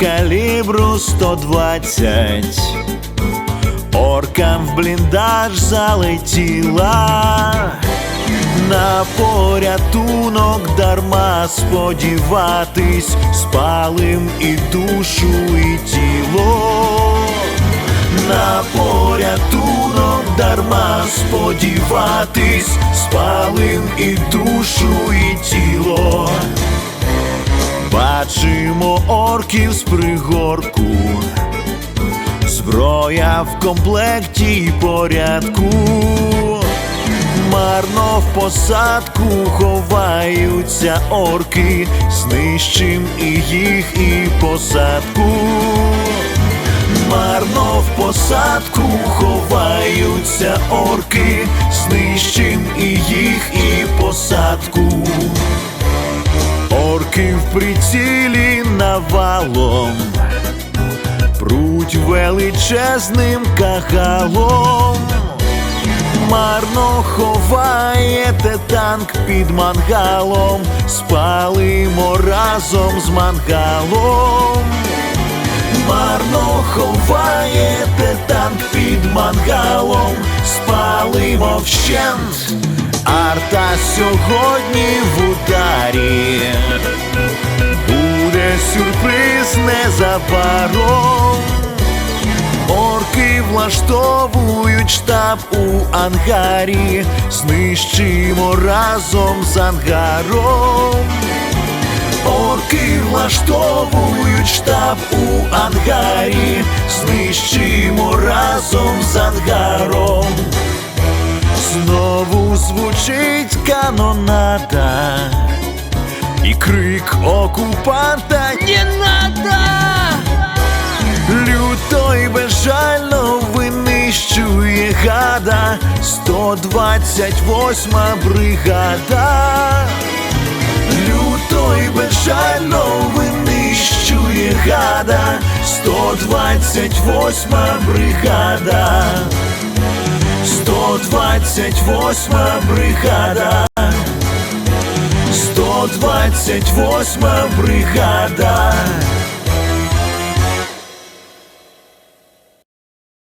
калібру 120 Оркам в бліндаж залетіла, на порятунок дарма сподіватись, спалим і душу, і тіло, на порятунок дарма сподіватись, спалим і душу, і тіло. Орків з пригорку, зброя в комплекті й порядку. Марно в посадку ховаються орки, знищим і їх, і посадку. Марно в посадку ховаються орки, знищим і їх, і посадку. Орки в прицілі навалом, пруть величезним кагалом. Марно ховаєте танк під мангалом, спалимо разом з мангалом. Марно ховаєте танк під мангалом, спалимо вщент. Арта сьогодні в ударі. Сюрприз незабаром. Орки влаштовують штаб у ангарі, знищимо разом з ангаром. Орки влаштовують штаб у ангарі, знищимо разом з ангаром. Знову звучить канонада і крик окупанта «Не надо!» Люто й безжально винищує гада 128 бригада. Люто й безжально винищує гада 128 бригада. 128 бригада. 128 бригада.